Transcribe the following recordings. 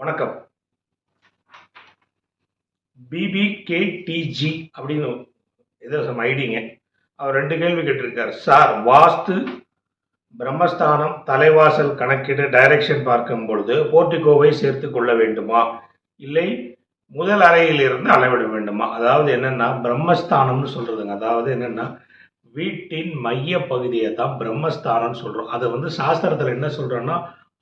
வணக்கம். பிபிகேடிஜி அப்படின்னு ஏதோ சம் ஐடிங்க அவர் ரெண்டு கேள்வி கேட்டிருக்கார். சார் வாஸ்து பிரம்மஸ்தானம் தலைவாசல் கணக்கிட டைரக்ஷன் பார்க்கும் பொழுது போர்ட்டிகோவை சேர்த்து கொள்ள வேண்டுமா? இல்லை முதல் அறையில் இருந்து அளவிட வேண்டுமா? அதாவது என்னன்னா பிரம்மஸ்தானம்னு சொல்றதுங்க. அதாவது என்னன்னா வீட்டின் மைய பகுதியை தான் பிரம்மஸ்தானம்னு சொல்றோம். அதை வந்து சாஸ்திரத்தில் என்ன சொல்றோம்னா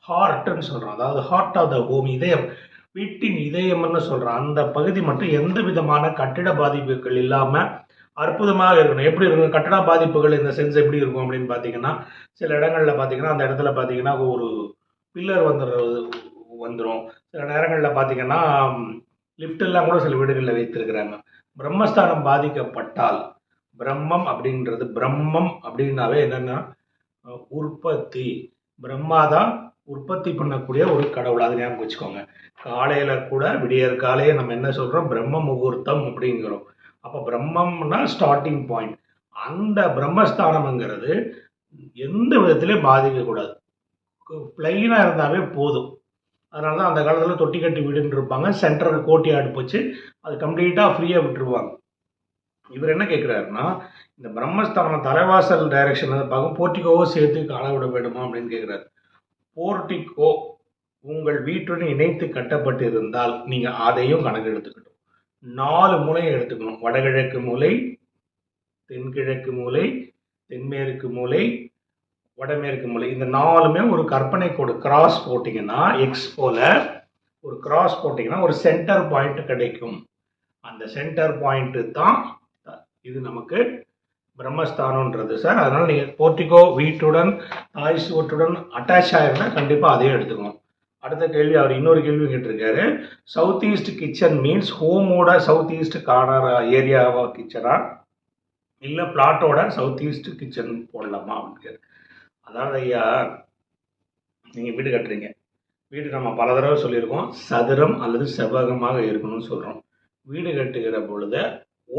ஹார்ட்னு சொல்கிறோம் அதாவது ஹார்ட் ஆஃப் த ஹோம் இதயம் வீட்டின் இதயம்னு சொல்கிறோம் அந்த பகுதி மட்டும் எந்த விதமான கட்டிட பாதிப்புகள் இல்லாமல் அற்புதமாக இருக்கணும். எப்படி இருக்கணும்? கட்டட பாதிப்புகள் இந்த சென்ஸ் எப்படி இருக்கும் அப்படின்னு பார்த்தீங்கன்னா சில இடங்களில் பார்த்தீங்கன்னா அந்த இடத்துல பார்த்தீங்கன்னா ஒரு பில்லர் வந்துடுறது வந்துடும் சில நேரங்களில் பார்த்தீங்கன்னா லிஃப்டெல்லாம் கூட சில வீடுகளில் வைத்திருக்கிறாங்க. பிரம்மஸ்தானம் பாதிக்கப்பட்டால் பிரம்மம் அப்படின்றது பிரம்மம் அப்படின்னாவே என்னென்னா உற்பத்தி. பிரம்மா தான் உற்பத்தி பண்ணக்கூடிய ஒரு கடவுள். அது ஞாபகம் வச்சுக்கோங்க. காலையில கூட விடியற் காலையே நம்ம என்ன சொல்றோம்? பிரம்ம முகூர்த்தம் அப்படிங்கிறோம். அப்போ பிரம்மம்னா ஸ்டார்டிங் பாயிண்ட் அந்த பிரம்மஸ்தானம்ங்கிறது எந்த விதத்திலையும் பாதிக்கக்கூடாது. பிளைனாக இருந்தாவே போதும். அதனால தான் அந்த காலத்தில் தொட்டி கட்டி வீடுன்னு இருப்பாங்க. சென்டரில் கோட்டி அடுப்பு போச்சு. அது கம்ப்ளீட்டாக ஃப்ரீயாக விட்டுருவாங்க. இவர் என்ன கேட்குறாருன்னா இந்த பிரம்மஸ்தானம் தலைவாசல் டைரக்ஷன் வந்து பார்க்கும் போர்ட்டிகோவோ சேர்த்து அளவிட வேண்டுமா அப்படின்னு கேட்குறாரு போர்ட்டிகோ உங்கள் வீட்டுடன் இணைத்து கட்டப்பட்டு இருந்தால் நீங்கள் அதையும் கணக்கு எடுத்துக்கணும் நாலு மூலையை எடுத்துக்கணும். வடகிழக்கு மூலை தென்கிழக்கு மூலை தென்மேற்கு மூலை வடமேற்கு மூலை. இந்த நாலுமே ஒரு கற்பனை கோடு கிராஸ் போட்டிங்கன்னா எக்ஸ் போல ஒரு கிராஸ் போட்டிங்கன்னா ஒரு சென்டர் பாயிண்ட் கிடைக்கும். அந்த சென்டர் பாயிண்ட் தான் இது நமக்கு பிரம்மஸ்தானம்ன்றது சார். அதனால் நீங்கள் போர்ட்டிகோ வீட்டுடன் தாய் சுவற்றுடன் அட்டாச் ஆகிருந்தால் கண்டிப்பாக அதையும் எடுத்துக்கணும். அடுத்த கேள்வி அவர் இன்னொரு கேள்வி கேட்டிருக்காரு. சவுத் ஈஸ்ட் கிச்சன் மீன்ஸ் ஹோமோட சவுத் ஈஸ்ட் கார்னர் ஏரியாவா கிச்சனா இல்லை பிளாட்டோட சவுத் ஈஸ்ட் கிச்சன் போடலாமா அப்படின்னு அதாவது ஐயா நீங்கள் வீடு கட்டுறீங்க. வீடு நம்ம பல தடவை சொல்லியிருக்கோம். சதுரம் அல்லது செவ்வகமாக இருக்கணும்னு சொல்கிறோம் வீடு கட்டுகிற பொழுது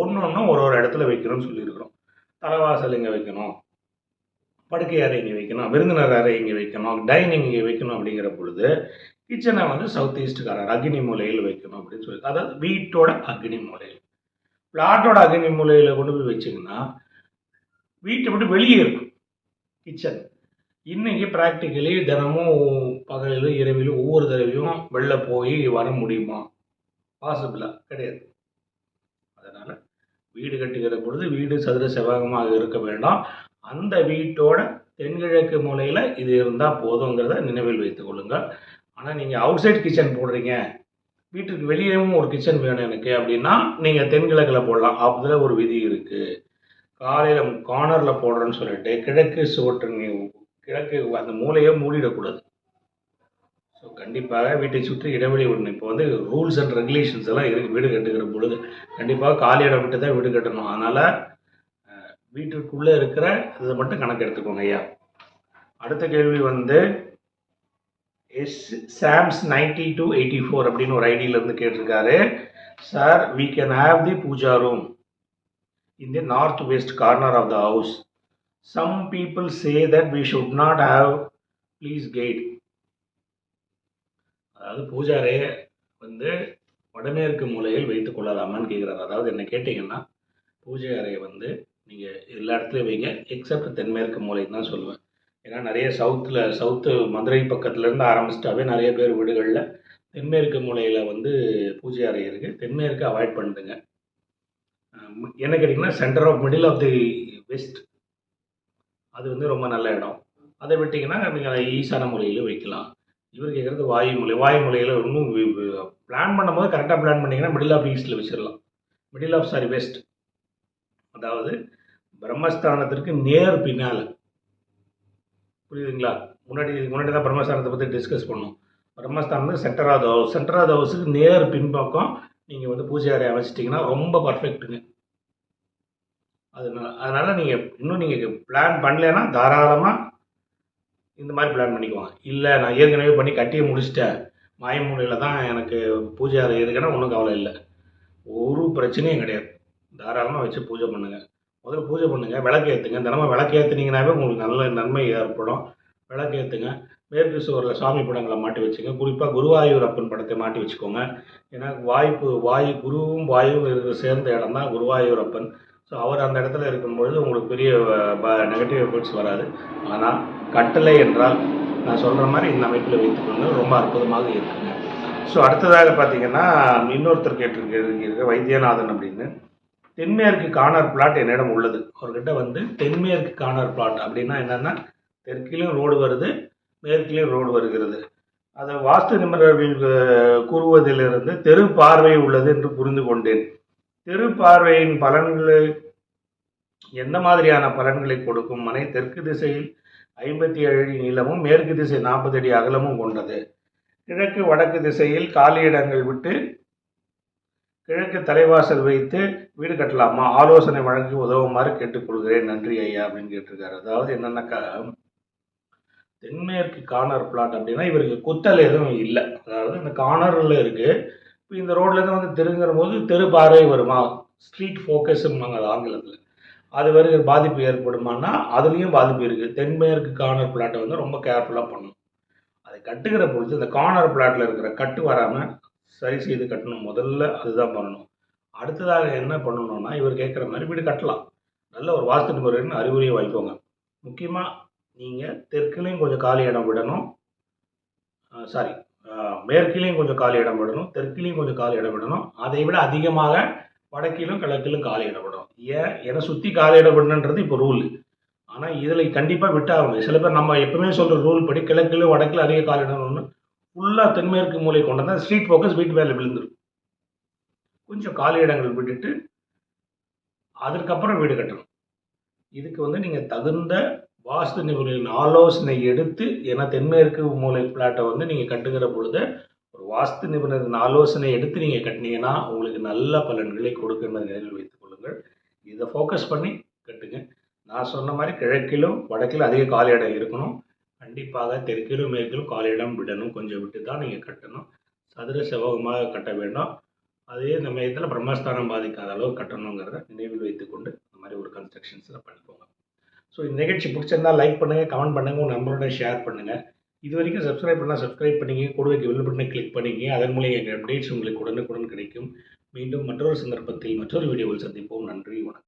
ஒன்று ஒன்றும் ஒரு ஒரு இடத்துல வைக்கணும்னு சொல்லியிருக்கிறோம். தலைவாசல் இங்கே வைக்கணும். படுக்கை அறை இங்கே வைக்கணும். விருந்தினர் அறை இங்கே வைக்கணும். டைனிங் இங்கே வைக்கணும் அப்படிங்கிற பொழுது கிச்சனை வந்து சவுத் ஈஸ்ட்காரர் அக்னி மூலையில் வைக்கணும் அப்படின்னு சொல்லி அதாவது வீட்டோட அக்னி மூலையில். பிளாட்டோட அக்னி மூலையில் கொண்டு போய் வச்சிங்கன்னா வீட்டை விட்டு வெளியே இருக்கும். கிச்சன் இன்னைக்கு ப்ராக்டிக்கலி தினமும் பகலிலும் இரவிலும் ஒவ்வொரு தடவையும் வெளில போய் வர முடியுமா? பாசிபிளா கிடையாது. வீடு கட்டுகிற பொழுது வீடு சதுர செவ்வகமாக இருக்க வேண்டாம். அந்த வீட்டோட தென்கிழக்கு மூலையில் இது இருந்தால் போதுங்கிறத நினைவில் வைத்துக் கொள்ளுங்கள். ஆனால் நீங்கள் அவுட் சைட் கிச்சன் போடுறீங்க. வீட்டுக்கு வெளியேவும் ஒரு கிச்சன் வேணும் எனக்கு அப்படின்னா நீங்கள் தென்கிழக்கில் போடலாம். அதில் ஒரு விதி இருக்குது காலையில் கார்னரில் போடுறேன்னு சொல்லிட்டு கிழக்கு சுவற்று கிழக்கு அந்த மூலையை மூடிடக்கூடாது. ஸோ கண்டிப்பாக வீட்டை சுற்றி இடைவெளி விடணும். இப்போ வந்து ரூல்ஸ் அண்ட் ரெகுலேஷன்ஸ் எல்லாம் இருக்குது வீடு கட்டுகிற பொழுது. கண்டிப்பாக காலி இடம் விட்டு தான் வீடு கட்டணும். அதனால் வீட்டுக்குள்ளே இருக்கிற இதை மட்டும் கணக்கு எடுத்துக்கோங்க ஐயா. அடுத்த கேள்வி வந்து S Sams ninety two eighty four அப்படின்னு ஒரு ஐடியிலேருந்து கேட்டிருக்காரு. Sir we can have the pooja room in the northwest corner of the house. Some people say that we should not have please gate. அதாவது பூஜாரே வந்து வடமேற்கு மூலையில் வைத்துக் கொள்ளலாமான்னு கேட்குறாரு. அதாவது என்ன கேட்டிங்கன்னா பூஜை அறையை வந்து நீங்கள் எல்லா இடத்துலையும் வைங்க எக்ஸப்ட் தென்மேற்கு மூலைன்னு தான் சொல்லுவேன். ஏன்னா நிறைய சவுத்தில் சவுத்து மதுரை பக்கத்துலேருந்து ஆரம்பிச்சிட்டாவே நிறைய பேர் வீடுகளில் தென்மேற்கு மூலையில் வந்து பூஜை அறை இருக்குது தென்மேற்கு அவாய்ட் பண்ணிடுங்க என்ன கேட்டிங்கன்னா centre of middle of the west அது வந்து ரொம்ப நல்ல இடம். அதை விட்டிங்கன்னா நீங்கள் ஈசான மூலையிலும் வைக்கலாம். இவர் கேட்குறது வாயு மூலை வாயு இன்னும் பிளான் பண்ணும்போது கரெக்டாக பிளான் பண்ணிங்கன்னா மிடில் ஆஃப் ஈஸ்டில் வச்சிடலாம் மிடில் ஆஃப் சாரி வெஸ்ட் அதாவது பிரம்மஸ்தானத்திற்கு நேர் பின்னால். புரியுதுங்களா? முன்னாடி இதுக்கு முன்னாடி தான் பிரம்மஸ்தானத்தை பற்றி டிஸ்கஸ் பண்ணோம். பிரம்மஸ்தானத்துக்கு centre of house centre of ஹவுஸுக்கு நேர் பின்பக்கம் நீங்கள் வந்து பூஜை அறை அமைச்சிட்டிங்கன்னா ரொம்ப பர்ஃபெக்ட்டுங்க அதனால அதனால் நீங்கள் இன்னும் நீங்கள் பிளான் பண்ணலைன்னா தாராளமாக இந்த மாதிரி பிளான் பண்ணிக்குவாங்க. இல்லை நான் ஏற்கனவே பண்ணி கட்டியே முடிச்சிட்டேன். மாயமூலையில் தான் எனக்கு பூஜை அதை ஏற்கனவே ஒன்றும் கவலை இல்லை. ஒரு பிரச்சனையும் கிடையாது. தாராளமாக வச்சு பூஜை பண்ணுங்கள் முதல்ல பூஜை பண்ணுங்கள் விளக்கு ஏற்றுங்க தினமும் விளக்கு ஏற்றுனீங்கனாவே உங்களுக்கு நல்ல நன்மை ஏற்படும். விளக்கு ஏற்றுங்க மேற்கு சுவரில் சாமி படங்களை மாட்டி வச்சுங்க. குறிப்பாக குருவாயூர் அப்பன் படத்தை மாட்டி வச்சுக்கோங்க. ஏன்னா வாய்ப்பு வாயு குருவும் வாயுவும் இருக்கிற சேர்ந்த இடம் தான் குருவாயூர் அப்பன். ஸோ அவர் அந்த இடத்துல இருக்கும்பொழுது உங்களுக்கு பெரிய நெகட்டிவ் எஃபெக்ட்ஸ் வராது. ஆனால் கட்டளை என்றால் நான் சொல்கிற மாதிரி இந்த அமைப்பில் வைத்துக்கொண்டு ரொம்ப அற்புதமாக இருக்குங்க. ஸோ அடுத்ததாக பார்த்தீங்கன்னா இன்னொருத்தர் கேட்டிருக்க வைத்தியநாதன் அப்படின்னு. தென்மேற்கு கார்னர் பிளாட் என்னிடம் உள்ளது. அவர்கிட்ட வந்து தென்மேற்கு கார்னர் பிளாட் அப்படின்னா என்னென்னா தெற்கிலும் ரோடு வருது மேற்கிலும் ரோடு வருகிறது. அதை வாஸ்து நிபுணர்கள் கூறுவதிலிருந்து தெரு பார்வை உள்ளது என்று புரிந்து கொண்டேன். திருப்பார்வையின் பலன்களை எந்த மாதிரியான பலன்களை கொடுக்கும்? மனை தெற்கு திசையில் ஐம்பத்தி ஏழு அடி நீளமும் மேற்கு திசை நாற்பது அடி அகலமும் கொண்டது. கிழக்கு வடக்கு திசையில் காலியிடங்கள் விட்டு கிழக்கு தலைவாசல் வைத்து வீடு கட்டலாமா? ஆலோசனை வழங்கி உதவுமாறு கேட்டுக்கொள்கிறேன். நன்றி ஐயா அப்படின்னு கேட்டிருக்காரு. அதாவது என்னென்னாக்கா தென்மேற்கு கார்னர் பிளாட் அப்படின்னா இவருக்கு குத்தல் எதுவும் இல்லை. அதாவது இந்த கார்னரில் இருக்கு. இந்த ரோட்லேருந்து வந்து தெருங்கிற போது தெரு பார்வை வருமா ஸ்ட்ரீட் ஃபோக்கஸ்ம்பாங்க அது ஆங்கிலத்தில். அது வரைக்கும் பாதிப்பு ஏற்படுமானா அதுலேயும் பாதிப்பு இருக்குது தென்மேற்கு கார்னர் பிளாட்டை வந்து ரொம்ப கேர்ஃபுல்லாக பண்ணணும். அதை கட்டுகிற பொழுது இந்த கார்னர் பிளாட்டில் இருக்கிற கட்டு வராமல் சரி செய்து கட்டணும். முதல்ல அதுதான் பண்ணணும். அடுத்ததாக என்ன பண்ணணும்னா இவர் கேட்குற மாதிரி வீடு கட்டலாம். நல்ல ஒரு வாஸ்து முறைன்னு அறிவுரையை வாங்கிக்கோங்க முக்கியமாக நீங்கள் தெற்குலேயும் கொஞ்சம் காலி இடம் விடணும். சாரி மேற்கிலையும் கொஞ்சம் காலி இடம் விடணும் தெற்கிலையும் கொஞ்சம் காலி இடம் விடணும். அதை விட அதிகமாக வடக்கிலும் கிழக்கிலும் காலி இடம் விடணும். ஏன்? என சுற்றி காலி இடம் விடணுன்றது இப்போ ரூல் ஆனால் இதில் கண்டிப்பாக விட்டாகணும். சில பேர் நம்ம எப்பவுமே சொல்கிற ரூல் படி கிழக்கிலும் வடக்கில் அதிக காலி இடம் ஒன்று ஃபுல்லாக தென்மேற்கு மூலை கொண்டு வந்தால் ஸ்ட்ரீட் ஃபோக்கஸ் வீட்டு வேலை விழுந்துடும் கொஞ்சம் காலி இடங்கள் விட்டுட்டு அதற்கப்புறம் வீடு கட்டணும். இதுக்கு வந்து நீங்கள் தகுந்த வாஸ்து நிபுணரின் ஆலோசனை எடுத்து ஏன்னா தென்மேற்கு மூலை பிளாட்டை வந்து நீங்கள் கட்டுகிற பொழுது ஒரு வாஸ்து நிபுணரின் ஆலோசனை எடுத்து நீங்கள் கட்டினீங்கன்னா உங்களுக்கு நல்ல பலன்களை கொடுக்கின்ற நிலையில் வைத்துக் கொள்ளுங்கள். இதை ஃபோக்கஸ் பண்ணி கட்டுங்க. நான் சொன்ன மாதிரி கிழக்கிலும் வடக்கிலும் அதிக காலி இடம் இருக்கணும். கண்டிப்பாக தெற்கிலும் மேற்கிலும் காலி இடம் விடணும். கொஞ்சம் விட்டு தான் நீங்கள் கட்டணும். சதுர செவ்வகமாக கட்ட வேண்டும். அதே சமயத்தில் பிரம்மஸ்தானம் பாதிக்காத அளவு கட்டணுங்கிறத நினைவில் வைத்துக்கொண்டு இந்த மாதிரி ஒரு கன்ஸ்ட்ரக்ஷன்ஸில் பண்ணிக்கோங்க ஸோ இந்த நிகழ்ச்சி பிடிச்சிருந்தா லைக் பண்ணுங்கள் கமெண்ட் பண்ணுங்கள் உங்கள் நம்பரோட ஷேர் பண்ணுங்கள் இது வரைக்கும் சப்ஸ்கிரைப் பண்ணால் சப்ஸ்கிரைப் பண்ணிங்க கூடவே பெல் பட்டனை கிளிக் பண்ணிங்க. அதன் மூலம் எங்கள் அப்டேட்ஸ் உங்களுக்கு உடனுக்குடன் கிடைக்கும். மீண்டும் மற்றொரு சந்தர்ப்பத்தில் மற்றொரு வீடியோவில் சந்திப்போம். நன்றி வணக்கம்.